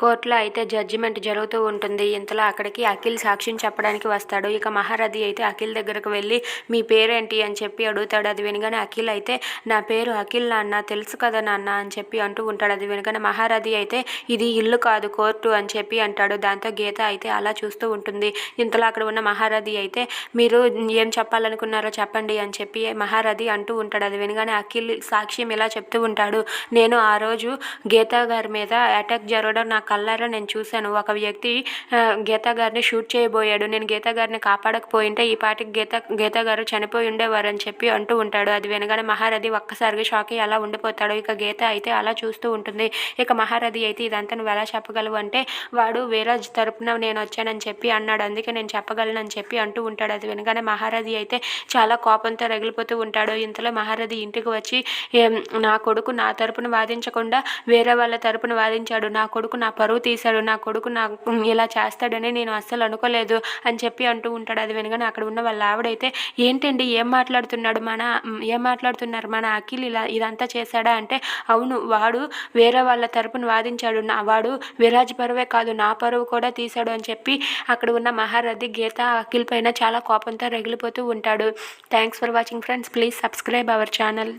కోర్టులో అయితే జడ్జిమెంట్ జరుగుతూ ఉంటుంది. ఇంతలో అక్కడికి అఖిల్ సాక్ష్యం చెప్పడానికి వస్తాడు. ఇక మహారథి అయితే అఖిల్ దగ్గరకు వెళ్ళి మీ పేరేంటి? అని చెప్పి అడుగుతాడు. అది వినగానే అఖిల్ అయితే నా పేరు అఖిల్ నాన్న తెలుసు కదా నాన్న అని చెప్పి అంటూ ఉంటాడు. అది వినగానే మహారథి అయితే ఇది ఇల్లు కాదు కోర్టు అని చెప్పి అంటాడు. దాంతో గీత అయితే అలా చూస్తూ ఉంటుంది. ఇంతలో అక్కడ ఉన్న మహారథి అయితే మీరు ఏం చెప్పాలనుకున్నారో చెప్పండి అని చెప్పి మహారథి అంటూ ఉంటాడు. అది వినగానే అఖిల్ సాక్ష్యం ఇలా చెప్తూ ఉంటాడు నేను ఆ రోజు గీత గారి మీద అటాక్ జరగడం నాకు కళ్ళారా నేను చూశాను. ఒక వ్యక్తి ఆ, గీత గారిని షూట్ చేయబోయాడు. నేను గీత గారిని కాపాడకపోయింటే ఈ పాటికి గీత గీత గారు చనిపోయి ఉండేవారు అని చెప్పి అంటూ ఉంటాడు. అది వినగానే మహారథి ఒక్కసారిగా షాక్ అయ్యి అలా ఉండిపోతాడు. ఇక గీత అయితే అలా చూస్తూ ఉంటుంది. ఇక మహారథి అయితే ఇదంతా నువ్వు ఎలా చెప్పగలవు అంటే వాడు వీరాజ్ తరపున నేను వచ్చానని చెప్పి అన్నాడు. అందుకే నేను చెప్పగలనని చెప్పి అంటూ ఉంటాడు. అది వినగానే మహారథి అయితే చాలా కోపంతో రగిలిపోతూ ఉంటాడు. ఇంతలో మహారథి ఇంటికి వచ్చి నా కొడుకు నా తరపున వాదించకుండా వేరే వాళ్ళ తరపున వాదించాడు. నా కొడుకు నా పరువు తీశాడు నా కొడుకు నాకు ఇలా చేస్తాడని నేను అస్సలు అనుకోలేదు అని చెప్పి అంటూ ఉంటాడు. అది వినగానే అక్కడ ఉన్న వాళ్ళ ఆవిడైతే ఏంటండి ఏం మాట్లాడుతున్నాడు మన ఏం మాట్లాడుతున్నారు మన అఖిల్ ఇలా ఇదంతా చేశాడా? అంటే అవును వాడు వేరే వాళ్ళ తరపున వాదించాడు. నా వాడు విరాజ్ పరువే కాదు నా పరువు కూడా తీశాడు అని చెప్పి అక్కడ ఉన్న మహారథి గీత అఖిల్ పైన చాలా కోపంతో రగిలిపోతూ ఉంటాడు. Thanks for watching friends please subscribe our channel